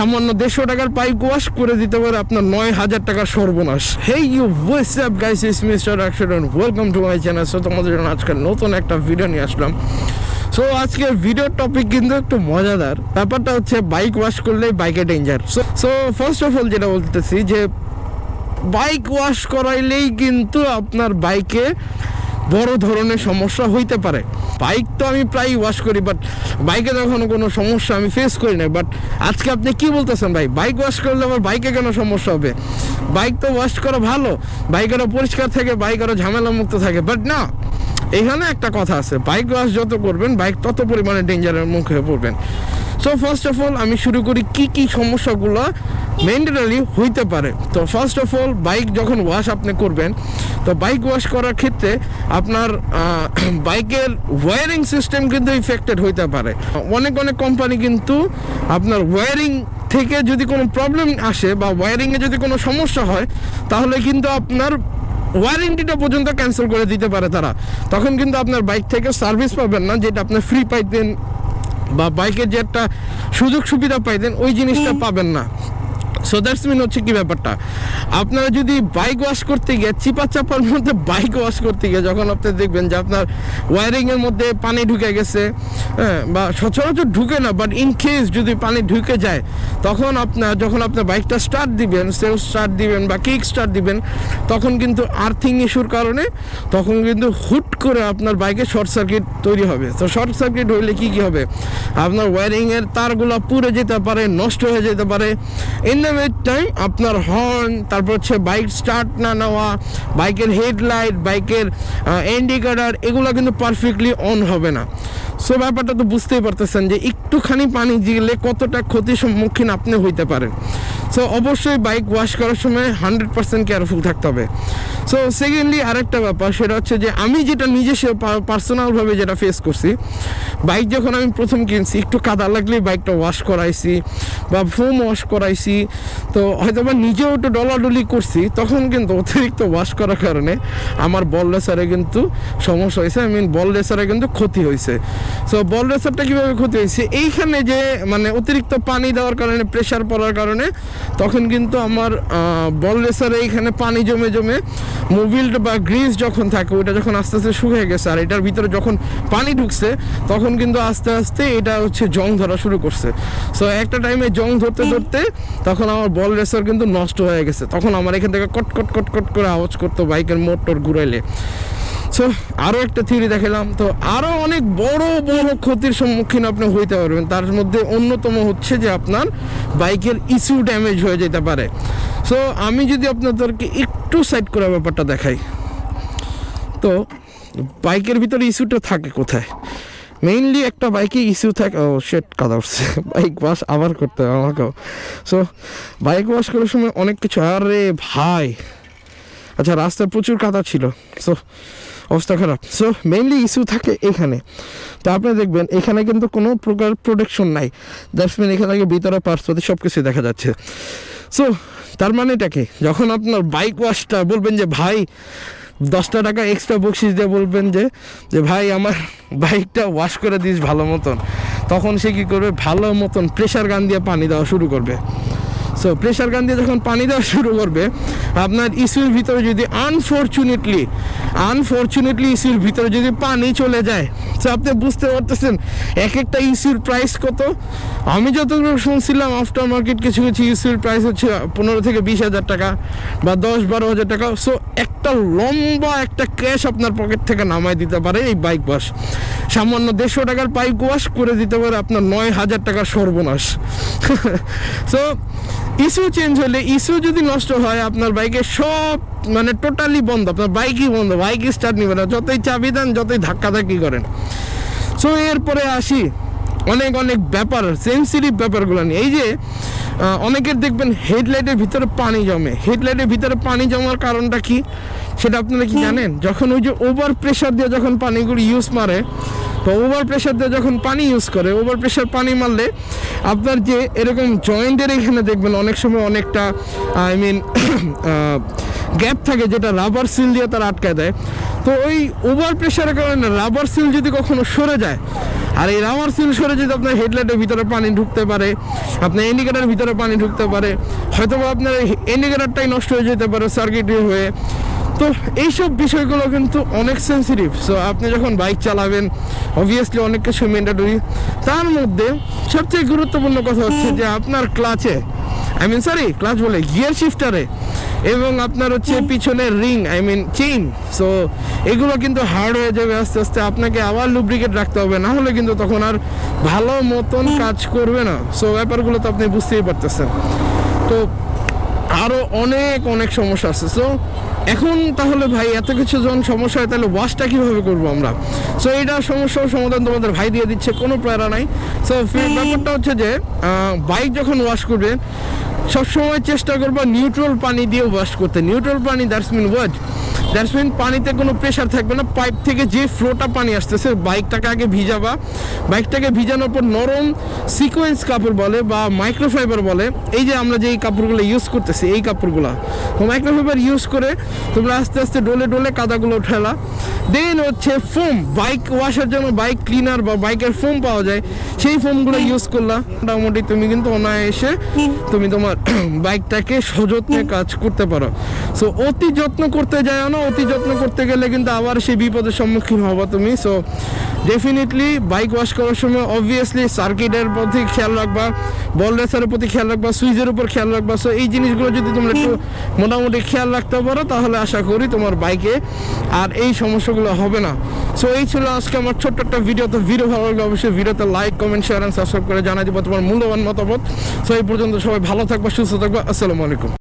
সামান্য দেড়শো টাকার পাইপ ওয়াশ করে দিতে পারে আপনার নয় হাজার টাকার সর্বনাশ। Hey you what's up guys is mister accident welcome to my channel so তোমাদের জন্য আজকে নতুন একটা ভিডিও নিয়ে আসলাম। সো আজকের ভিডিওর টপিক কিন্তু একটু মজাদার। ব্যাপারটা হচ্ছে বাইক ওয়াশ করলে বাইকে danger so so first of all যেটা বলতেছি যে বাইক ওয়াশ করাইলেই কিন্তু আপনার বাইকে বড় ধরনের সমস্যা হইতে পারে। বাইক তো আমি প্রায় ওয়াশ করি বাট বাইকে যখন কোনো সমস্যা আমি ফেস করি না বাট আজকে আপনি কি বলতেছেন ভাই? বাইক ওয়াশ করলে আমার বাইকে কেন সমস্যা হবে? বাইক তো ওয়াশ করা ভালো। বাইক আরও পরিষ্কার থাকে বাইক আরও ঝামেলা মুক্ত থাকে। বাট না, এখানে একটা কথা আছে। বাইক ওয়াশ যত করবেন বাইক তত পরিমাণে ডেঞ্জারের মুখে পড়বেন। সো ফার্স্ট অফ অল আমি শুরু করি কি কি সমস্যাগুলো মেন্টালি হইতে পারে। তো ফার্স্ট অফ অল বাইক যখন ওয়াশ আপনি করবেন, তো বাইক ওয়াশ করার ক্ষেত্রে আপনার বাইকের ওয়ারিং সিস্টেম কিন্তু ইফেক্টেড হইতে পারে। অনেক অনেক কোম্পানি কিন্তু আপনার ওয়ারিং থেকে যদি কোনো প্রবলেম আসে বা ওয়ারিংয়ে যদি কোনো সমস্যা হয়, তাহলে কিন্তু আপনার ওয়ারেন্টিটা পর্যন্ত ক্যান্সেল করে দিতে পারে তারা। তখন কিন্তু আপনার বাইক থেকে সার্ভিস পাবেন না, যেটা আপনি ফ্রি পাইতেন বা বাইকের যে একটা সুযোগ সুবিধা পাইতেন ওই জিনিসটা পাবেন না। সো দ্যাটস মিন হচ্ছে কি ব্যাপারটা? আপনারা যদি বাইক ওয়াশ করতে গিয়ে চিপা চাপার মধ্যে বাইক ওয়াশ করতে গিয়ে যখন আপনি দেখবেন যে আপনার ওয়ারিংয়ের মধ্যে পানি ঢুকে গেছে হ্যাঁ বা সচরাচর ঢুকে না বাট ইন কেস যদি পানি ঢুকে যায় তখন আপনার যখন আপনার বাইকটা স্টার্ট দিবেন সেলফ স্টার্ট দিবেন বা কিক স্টার্ট দিবেন তখন কিন্তু আর্থিং ইস্যুর কারণে তখন কিন্তু হুট করে আপনার বাইকে শর্ট সার্কিট তৈরি হবে। তো শর্ট সার্কিট হইলে কি কি হবে? আপনার ওয়ারিংয়ের তারগুলো পুড়ে যেতে পারে, নষ্ট হয়ে যেতে পারে। ইন দ্য মিড টাইম আপনার হর্ন তারপর হচ্ছে বাইক স্টার্ট না নেওয়া, বাইকের হেডলাইট বাইকের ইন্ডিকেটার এগুলো কিন্তু পারফেক্টলি অন হবে না। সো ব্যাপারটা তো বুঝতেই পারতেছেন যে একটুখানি পানি দিলে কতটা ক্ষতির সম্মুখীন আপনি হইতে পারেন। সো অবশ্যই বাইক ওয়াশ করার সময় হান্ড্রেড পার্সেন্ট কেয়ারফুল থাকতে হবে। সো সেকেন্ডলি আরেকটা ব্যাপার, সেটা হচ্ছে যে আমি যেটা নিজে সে পার্সোনালভাবে যেটা ফেস করছি বাইক যখন আমি প্রথম কিনছি, একটু কাদা লাগলে বাইকটা ওয়াশ করাইছি বা ফোম ওয়াশ করাইছি। তো, হয়তো বা নিজেও একটু ডলাডলি করছি, তখন কিন্তু অতিরিক্ত ওয়াশ করার কারণে আমার বল রেসারে কিন্তু সমস্যা হয়েছে। আই মিন বল রেসারে কিন্তু ক্ষতি হয়েছে। সো বল রেসারটা কীভাবে ক্ষতি হয়েছে? এইখানে যে মানে অতিরিক্ত পানি দেওয়ার কারণে প্রেশার পড়ার কারণে তখন কিন্তু আমার বল রেসারে এইখানে পানি জমে জমে মোবিল বা গ্রিস যখন থাকে ওইটা যখন আস্তে আস্তে শুকিয়ে গেছে আর এটার ভিতরে যখন পানি ঢুকছে তখন কিন্তু আস্তে আস্তে এটা হচ্ছে জং ধরা শুরু করছে। সো একটা টাইমে জং ধরতে ধরতে তখন আমার বল রেসার কিন্তু নষ্ট হয়ে গেছে। তখন আমার এখান থেকে কট কট কট কট করে আওয়াজ করতো বাইকের মোটর ঘুরাইলে। সো আরও একটা থিওরি দেখালাম। তো আরও অনেক বড় বড় ক্ষতির সম্মুখীন আপনি হইতে পারবেন। তার মধ্যে অন্যতম হচ্ছে যে আপনার বাইকের ইস্যু ড্যামেজ হয়ে যেতে পারে। সো আমি যদি আপনাদেরকে একটু সাইড করে ব্যাপারটা দেখাই। তো, বাইকের ভিতরে ইস্যুটা থাকে কোথায়? মেইনলি একটা বাইকে ইস্যু থাকে। ও শেট কাদা উঠছে বাইক ওয়াশ আবার করতে হবে আমাকেও। সো বাইক ওয়াশ করার সময় অনেক কিছু। আরে ভাই! আচ্ছা রাস্তায় প্রচুর কাদা ছিল। সো অবস্থা খারাপ। সো মেইনলি ইস্যু থাকে এখানে। তো আপনি দেখবেন, এখানে কিন্তু কোনো প্রকার প্রোটেকশন নাই। দ্যাটস মিন এখানে থেকে ভিতরে পার্টস পাতি সব কিছুই দেখা যাচ্ছে। সো তার মানেটা কি? যখন আপনার বাইক ওয়াশটা বলবেন যে, ভাই, দশটা টাকা এক্সট্রা বকশিস দিয়ে বলবেন যে যে, ভাই, আমার বাইকটা ওয়াশ করে দিস ভালো মতন। তখন সে কী করবে? ভালো মতন প্রেশার গান দিয়ে পানি দেওয়া শুরু করবে। সো প্রেশার গান দিয়ে যখন পানি দেওয়া শুরু করবে আপনার ইস্যুর ভিতরে যদি আনফর্চুনেটলি আনফর্চুনেটলি ইস্যুর ভিতরে যদি পানি চলে যায়, তো আপনি বুঝতে পারতেছেন এক একটা ইস্যুর প্রাইস কত? আমি যতটুকু শুনছিলাম আফটার মার্কেট কিছু কিছু ইস্যুর প্রাইস হচ্ছে পনেরো থেকে বিশ হাজার টাকা বা দশ বারো হাজার টাকা। সো একটা লম্বা একটা ক্যাশ আপনার পকেট থেকে নামাই দিতে পারে এই বাইক ওয়াশ সামান্য দেড়শো টাকার বাইক ওয়াশ করে দিতে পারে আপনার নয় হাজার টাকার সর্বনাশ। সো ইস্যু চেঞ্জ হলে ইস্যু যদি নষ্ট হয়, আপনার বাইকের সব মানে টোটালি বন্ধ, আপনার বাইকই বন্ধ বাইকই স্টার্ট নিবে না। যতই চাবি দেন, যতই ধাক্কাধাক্কি করেন। সো এরপরে আসি। অনেক অনেক ব্যাপার সেন্সিটিভ ব্যাপারগুলো নিয়ে। এই যে অনেকের দেখবেন হেডলাইটের ভিতরে পানি জমে। হেডলাইটের ভিতরে পানি জমার কারণটা কি? সেটা আপনারা কি জানেন? যখন ওই যে ওভার প্রেশার দিয়ে যখন পানিগুলো ইউজ মারে তো ওভার প্রেশার দিয়ে যখন পানি ইউজ করে ওভার প্রেশার পানি মারলে আপনার যে এরকম জয়েন্টের এখানে দেখবেন অনেক সময় অনেকটা আই মিন গ্যাপ থাকে যেটা রাবার সিল দিয়ে তারা আটকায় দেয়। তো ওই ওভার প্রেশারের কারণে রাবার সিল যদি কখনো সরে যায়, আর এই রাবার সিল সরে যদি আপনার হেডলাইটের ভিতরে পানি ঢুকতে পারে, আপনার ইন্ডিকেটারের ভিতরে পানি ঢুকতে পারে হয়তো আপনার ইন্ডিকেটারটাই নষ্ট হয়ে যেতে পারে সার্কিট হয়ে। তো এইসব বিষয়গুলো কিন্তু অনেক সেন্সিটিভ সো আপনি যখন বাইক চালাবেন অবভিয়াসলি অনেক কিছু ম্যান্ডেটরি তার মধ্যে সবচেয়ে গুরুত্বপূর্ণ কথা হচ্ছে যে আপনার ক্লাচে আই মিন সরি ক্লাচ বলে গিয়ার শিফটারে এবং আপনার হচ্ছে পিছনের ring I mean chain so এগুলো কিন্তু হার্ড হয়ে যাবে আস্তে আস্তে। আপনাকে আবার লুব্রিকেট রাখতে হবে না হলে কিন্তু তখন আর ভালো মতন কাজ করবে না। সো ব্যাপারগুলো তো আপনি বুঝতেই পারতেছেন। তো আরও অনেক অনেক সমস্যা আছে। সো এখন তাহলে ভাই এত কিছু যখন সমস্যা হয় তাহলে ওয়াশটা কীভাবে করব আমরা? সো এইটা সমস্যার সমাধান তোমাদের ভাই দিয়ে দিচ্ছে কোনো প্যারা নাই। সো ব্যাপারটা হচ্ছে যে বাইক যখন ওয়াশ করবে সবসময় চেষ্টা করব নিউট্রাল পানি দিয়েও ওয়াশ করতে। নিউট্রাল পানি that's mean was that's mean পানিতে কোনো প্রেশার থাকবে না। পাইপ থেকে যে ফ্লোটা পানি আসতেছে বাইকটাকে আগে ভিজাবা। বাইকটাকে ভিজানোর পর নরম সিকোয়েন্স কাপড় বলে বা মাইক্রোফাইবার বলে। এই যে আমরা যে এই কাপড়গুলো ইউজ করতেছি এই কাপড়গুলো। মাইক্রোফাইবার ইউজ করে তোমরা আস্তে আস্তে ডোলে ডোলে কাদাগুলো উঠালা দেন হচ্ছে ফোম বাইক ওয়াশের জন্য বাইক ক্লিনার বা বাইকের ফোম পাওয়া যায়। সেই ফোমগুলো ইউজ করলা। মোটামুটি তুমি কিন্তু অনায়াসে তুমি তোমার বাইকটাকে সযত্নে কাজ করতে পারো। সো অতি যত্ন করতে যায় না অতি যত্ন করতে গেলে কিন্তু আবার সেই বিপদের সম্মুখীন হবা তুমি। সো ডেফিনেটলি বাইক ওয়াশ করার সময় অবভিয়াসলি সার্কিটের প্রতি খেয়াল রাখবা বল রেসারের প্রতি খেয়াল রাখবা, সুইচের উপর খেয়াল রাখবা। সো এই জিনিসগুলো যদি তোমরা একটু মোটামুটি খেয়াল রাখতে পারো, তাহলে আশা করি তোমার বাইকে আর এই সমস্যাগুলো হবে না। সো এই ছিল আজকে আমার ছোট্ট একটা ভিডিও তো ভিডিও ভালো লাগলে অবশ্যই ভিডিওতে like comment share and subscribe করে জানাই দিব তোমার মূল্যবান মতামত। সো এই পর্যন্ত সবাই ভালো থাকবা, সুস্থ থাকবা। আসসালামু আলাইকুম।